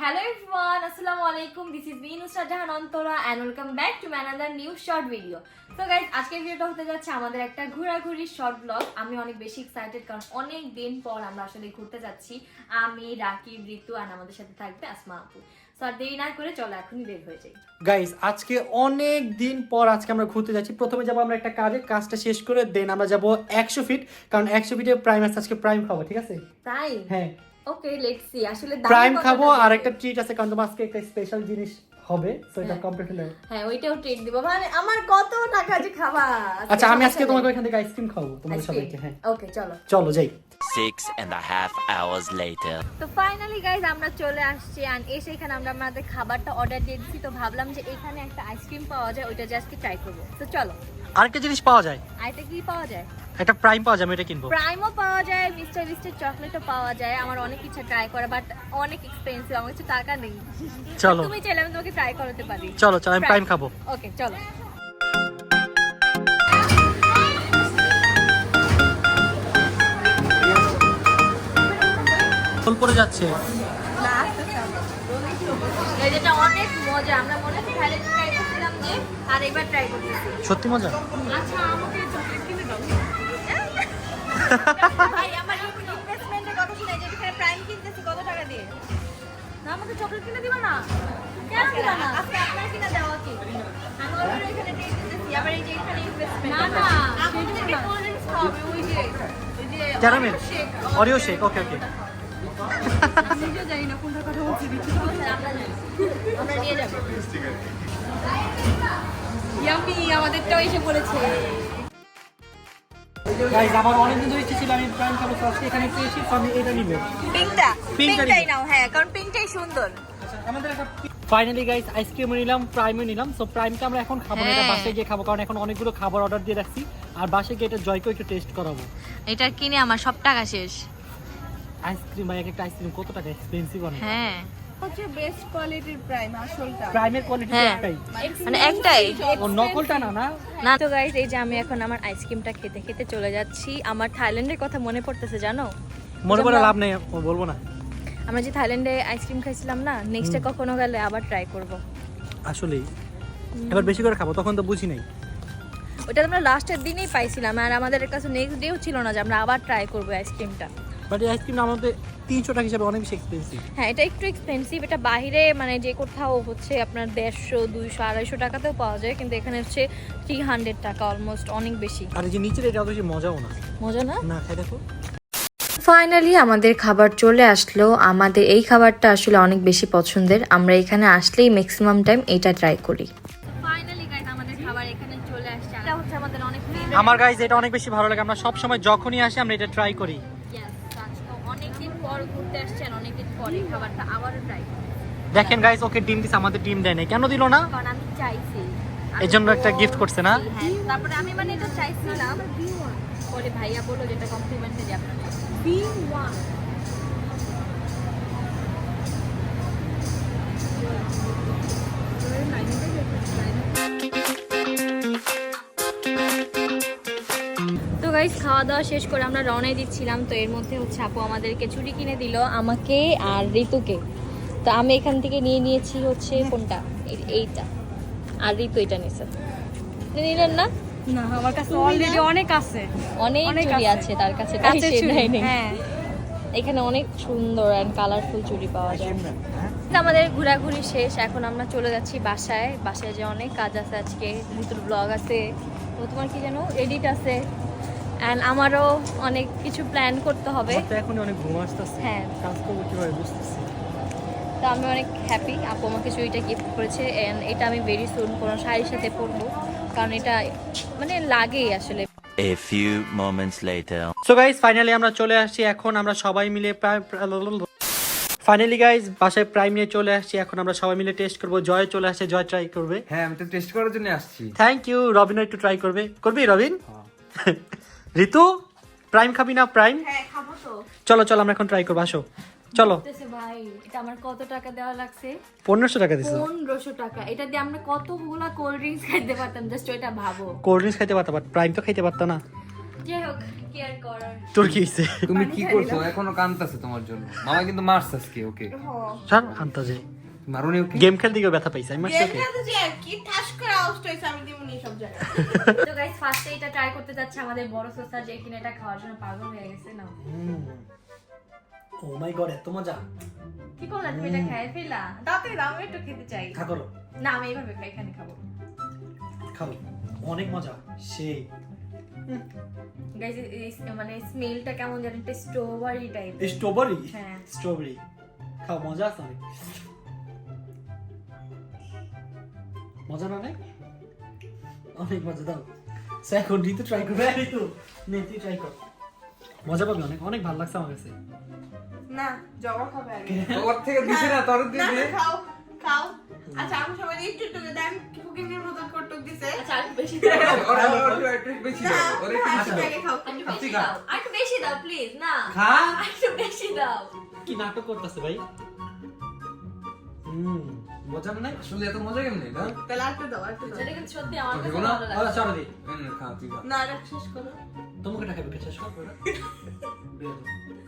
Hello everyone, Assalamu alaikum. This is me Nusra Jahan Antara and welcome back to my another new short video. So guys, আজকের ভিডিওটা হতে যাচ্ছে আমাদের একটা ঘোরাঘুরি শর্ট ব্লগ আমি অনেক বেশি এক্সাইটেড কারণ অনেক দিন পর আমরা আসলে ঘুরতে যাচ্ছি। আমি রাকিব ঋতু আর আমাদের সাথে থাকবে আসমা আপু। আর দেরি না করে চলো এখনই বের হয়ে যাই। গাইস আজকে অনেক দিন পর আজকে আমরা ঘুরতে যাচ্ছি। প্রথমে যাব আমরা একটা কাজে কাজটা শেষ করে দেন আমরা যাব একশো ফিট কারণ একশো ফিটে প্রাইম আছে আজকে প্রাইম খাব ঠিক আছে? তাই হ্যাঁ। ওকে লেটস সি আসলে দাম প্রাইম খাব আর একটা ট্রিট আছে কারণ তোমার আজকে একটা স্পেশাল জিনিস হবে সো এটা হ্যাঁ। কমপ্লিট হলে হ্যাঁ ওইটাও ট্রিট দিব। মানে আমার কত টাকা যে খাওয়া আচ্ছা আমি আজকে তোমাকে ওইখান থেকে আইসক্রিম খাব তোমাদের সবাইকে হ্যাঁ। ওকে চলো। চলো যাই। Six and a half hours later. তো ফাইনালি গাইজ আমরা চলে আসছি আর এসে এখানে আমরা আমাদের খাবারটা অর্ডার দিয়ে দিচ্ছি তো ভাবলাম যে এখানে একটা আইসক্রিম পাওয়া যায় ওইটা জাস্ট ট্রাই করব। তো চলো। আরেকটা জিনিস পাওয়া যায়। আইটা কি পাওয়া যায়? একটা প্রাইম পাওয়া যায় এটা কিনবো। প্রাইমও পাওয়া যায় মিস্টার বিস্টের চকলেটও পাওয়া যায়। আমার অনেক কিছু ট্রাই করা বাট অনেক এক্সপেন্সিভ আমার কিছু টাকা নেই। চলো। তুমি চাইলে আমি তোমাকে ট্রাই করাতে পারি। চলো চলো আমি প্রাইম খাব। ওকে চলো। কিনতেছি কত টাকা দিয়ে? না আমাকে চকলেট কিনে দিবা না? কেন দিবা না? আজকে আপনার কিনে দেওয়া কি? আমি অলরেডি এখানে দিয়ে দিতেছি আবার এই যে এখানে ইনভেস্টমেন্ট না না আপনি যদি কোল্ড ড্রিঙ্কস খাবে ওই যে ওই যে caramel Oreo shake okay okay আমাদেরটাও এসে পড়েছে গাইস আমার অনেকদিন ধরে ইচ্ছে ছিল আমি প্রাইম খাব আজকে এখানে পেয়েছি তো আমি এটা নিবো। পিঙ্কটা পিঙ্কটা পিঙ্কটাই নাও হ্যাঁ কারণ পিঙ্কটাই সুন্দর। আমাদের একটা ফাইনালি গাইস আইসক্রিমও নিলাম প্রাইমও নিলাম সো প্রাইমটা আমরা এখন খাব না এটা হ্যাঁ। বাসায় গিয়ে খাব কারণ এখন অনেকগুলো খাবার অর্ডার দিয়ে রাখছি আর বাসায় গিয়ে এটা জয়কে একটু টেস্ট করাবো। এটা কিনে আমার সব টাকা শেষ। আইসক্রিম এক একটা আইসক্রিম কত টাকা? এক্সপেন্সিভ অনেক। হ্যাঁ। হচ্ছে বেস্ট কোয়ালিটির প্রাইম আসলটা। প্রাইমের কোয়ালিটি হ্যাঁ। একটাই। মানে একটাই। ও নকলটা না না? না। তো এই যে আমি এখন আমার আইসক্রিমটা খেতে খেতে চলে যাচ্ছি। আমার থাইল্যান্ডের কথা মনে পড়তেছে জানো? মনে লাভ নেই বলব না। আমরা যে থাইল্যান্ডে আইসক্রিম খাইছিলাম না নেক্সটে কখনো গেলে আবার ট্রাই করব। আসলেই। এবার বেশি করে খাব তখন তো বুঝি নাই। ওটা আমরা লাস্টের দিনেই পাইছিলাম আর আমাদের কাছে নেক্সট ডেও ছিল না যে আমরা আবার ট্রাই করব আইসক্রিমটা। বাট এই আইসক্রিম আমাদের তিনশো টাকা হিসাবে অনেক বেশি এক্সপেন্সিভ হ্যাঁ এটা একটু এক্সপেন্সিভ এটা বাইরে মানে যে কোথাও হচ্ছে আপনার দেড়শো দুইশো আড়াইশো টাকাতেও পাওয়া যায় কিন্তু এখানে হচ্ছে থ্রি হান্ড্রেড টাকা অলমোস্ট অনেক বেশি। আর এই যে নিচের এটা অত বেশি মজাও না। মজা না? না খাই দেখো। ফাইনালি আমাদের খাবার চলে আসলো। আমাদের এই খাবারটা আসলে অনেক বেশি পছন্দের। আমরা এখানে আসলেই ম্যাক্সিমাম টাইম এটা ট্রাই করি। ফাইনালি গাইস আমাদের খাবার এখানে চলে আসছে। এটা হচ্ছে আমাদের অনেক আমার গাইজ এটা অনেক বেশি ভালো লাগে। আমরা সব সময় যখনই আসি আমরা এটা ট্রাই করি। পর ঘুরতে আসছেন অনেকদিন পরে খাবারটা আবারও ট্রাই দেখেন গাইস ওকে ডিম দিছে আমাদের ডিম দেয় নাই। কেন দিল না? কারণ আমি চাইছি। এর জন্য একটা গিফট করছে না? হ্যাঁ তারপরে আমি মানে এটা চাইছিলাম। পরে ভাইয়া বলল যেটা কমপ্লিমেন্টে দিয়ে আপনার তো গাইস খাওয়া দাওয়া শেষ করে আমরা রওনায় দিচ্ছিলাম। তো এর মধ্যে হচ্ছে আপু আমাদেরকে ছুটি কিনে দিল আমাকে আর ঋতুকে। তো আমি এখান থেকে নিয়ে নিয়েছি হচ্ছে কোনটা? এইটা। আর ঋতু এটা নিছে। নিলেন না? না আমার কাছে অলরেডি অনেক আছে। অনেক অনেক চুড়ি আছে। আছে তার কাছে তাই কাঁচের সে চুড়ি, নেয়নি। হ্যাঁ। এখানে অনেক সুন্দর অ্যান্ড কালারফুল চুড়ি পাওয়া যায়। তো আমাদের ঘোরাঘুরি শেষ এখন আমরা চলে যাচ্ছি বাসায়। বাসায় যে অনেক কাজ আছে আজকে ঋতুর ব্লগ আছে। তোমার কি যেন এডিট আছে? অ্যান্ড আমারও অনেক কিছু প্ল্যান করতে হবে। এখনই অনেক ঘুম আসতেছে। হ্যাঁ। কাজ করব কীভাবে বুঝতেছি? তো আমি অনেক হ্যাপি আপু আমাকে চুড়িটা গিফট করেছে অ্যান্ড এটা আমি ভেরি সুন কোনো শাড়ির সাথে পরবো। কারণ এটা মানে লাগেই আসলে। A few moments later. So guys finally আমরা চলে আসছি। এখন আমরা সবাই মিলে প্রায় ফাইনালি গাইজ বাসায় প্রাইম নিয়ে চলে আসছি। এখন আমরা সবাই মিলে টেস্ট করব। জয় চলে আসছে জয় ট্রাই করবে। হ্যাঁ আমি তো টেস্ট করার জন্য আসছি। থ্যাংক ইউ রবিন একটু ট্রাই করবে। করবি রবিন? ঋতু প্রাইম খাবি না প্রাইম হ্যাঁ খাব তো। চলো চলো আমরা এখন ট্রাই করব আসো। চলো। ভাই এটা আমার কত টাকা দেওয়া লাগছে? পনেরোশো টাকা দিছে। পনেরোশো টাকা। এটা দিয়ে আমরা কতগুলা কোল্ড ড্রিঙ্কস খাইতে পারতাম জাস্ট ওইটা ভাবো। কোল্ড ড্রিঙ্কস খাইতে পারতাম প্রাইম তো খাইতে পারতাম না। যাই হোক কি করার। তোর কি হয়েছে তুমি কি করছ? এখনও তোমার জন্য। মামা কিন্তু মারছে আজকে ওকে। স্যার মারুনি ওকে? গেম খেলতে গিয়ে ব্যথা পাইছে আমি মারছি ওকে? কি ঠাস করে আওয়াজটা হয়েছে আমি সব জায়গায়। তো গাইস ফার্স্টে এটা ট্রাই করতে যাচ্ছে আমাদের বড় সোসা যে কিনা এটা খাওয়ার জন্য পাগল হয়ে গেছে না? ও মাই গড এত মজা। কি করলা তুমি এটা খেয়ে ফেলা তাতে আমি একটু খেতে চাই। খা করো। না আমি এইভাবে খাই এখানে খাব। খাও অনেক মজা। সেই। গাইস মানে স্মেলটা কেমন জানেন একটা স্ট্রবেরি টাইপ স্ট্রবেরি হ্যাঁ। স্ট্রবেরি খাও মজা আছে মজা না অনেক? অনেক মজা দাও। সে এখন ঋতু ট্রাই করবে ঋতু। নে তুই ট্রাই কর। মজা পাবি অনেক অনেক ভালো লাগছে আমার কাছে। না জবা খাবে আগে। ওর থেকে দিছে না তোর দিয়ে দে খাও খাও। আচ্ছা আমি সবাই একটু একটু দেন ফুকিনের মতো কটক দিছে। আচ্ছা আর বেশি দাও। ওর ওর একটু বেশি দাও ওর একটু বেশি দাও। আগে খাও একটু বেশি দাও আর একটু বেশি দাও প্লিজ না। খা। আর একটু বেশি দাও। কি নাটক করতেছে ভাই? হুম মজা নাই? আসলে এত মজা কেমনে? না? তাহলে আর দাও আর একটু দাও। এটা কিন্তু সত্যি আমার কাছে ভালো আরে লাগে চলো দি। হুম, খা তুই না এটা শেষ করো। তোমাকে টাকা বিকে শেষ কর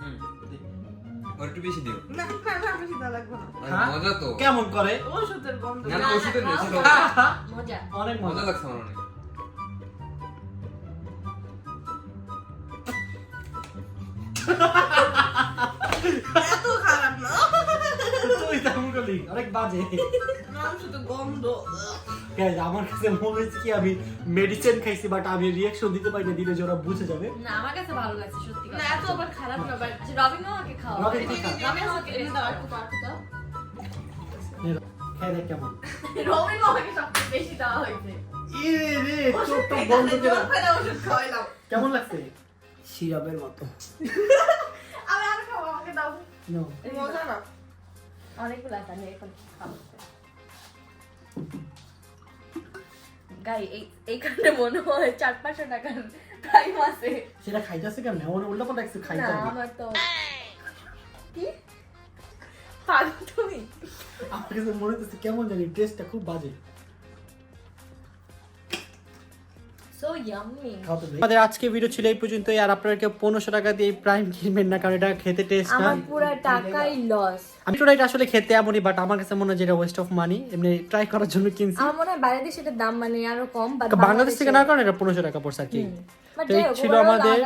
হুম। ওর একটু বেশি দিও। না না না বেশি দাও লাগবে না। অনেক? মজা তো। কেমন করে? ওষুধের গন্ধ। না না না, ওষুধের বেশি মজা। অনেক মজা। লাগছে আমার অনেক। এত খারাপ না তুই তেমন অনেক বাজে। না শুধু গন্ধ। Guys, আমার কাছে মনে হচ্ছে কি আমি মেডিসিন খাইছি বাট আমি রিয়াকশন দিতে পারি না দিলে যে বুঝে যাবে। না আমার কাছে ভালো লাগছে সত্যি না এত আবার খারাপ না বাট রবিন আমাকে খাও রবিন রবিন আমাকে এনে দাও একটু দাও, দাও খাই দেখ কেমন। রবিন আমাকে সবচেয়ে বেশি দেওয়া হয়েছে। এ রে চোখটা বন্ধ করে। ওষুধ খাওয়াইলাম। কেমন লাগছে? সিরাপের মতো। আমি আর খাব আমাকে দাও. মজা না। অনেকগুলো আছে আমি এখন খাব। গাই এই এইখানে মনে হয় চার পাঁচশো টাকার টাইম আছে। সেটা খাইতেছে কেমন? ওর উল্টা পাল্টা একটু খাইতে না আমার তো কি? পাগল তুমি আমার কাছে মনে হচ্ছে কেমন জানি টেস্টটা খুব বাজে। আমাদের আজকে ভিডিও ছিল এই পর্যন্তই আর আপনারা কেউ পনেরোশো টাকা দিয়ে প্রাইম কিনবেন না কারণ এটা খেতে টেস্ট না পুরো টাকাই লস আমি তো এটা আসলে খেতে এমনই বাট আমার কাছে মনে হয় যেটা ওয়েস্ট অফ মানি এমনি ট্রাই করার জন্য কিনছি। আমার মনে হয় বাইরে দেশে এটার দাম মানে আরও কম বাট বাংলাদেশ থেকে না কারণ এটা পনেরোশো টাকা পড়ছে আর কি। ছিল আমাদের।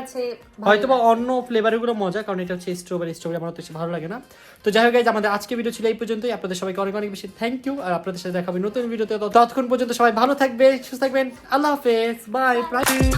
হয়তো বা অন্য ফ্লেভারগুলো মজা কারণ এটা হচ্ছে স্ট্রবেরি স্ট্রবেরি আমার তো বেশি ভালো লাগে না। তো যাই হোক আমাদের আজকে ভিডিও ছিল এই পর্যন্তই। আপনাদের সবাইকে অনেক অনেক বেশি থ্যাংক ইউ আর আপনাদের সাথে দেখা হবে নতুন ভিডিওতে ততক্ষণ পর্যন্ত সবাই ভালো থাকবে সুস্থ থাকবেন। আল্লাহ হাফেজ বাই Bye. Bye.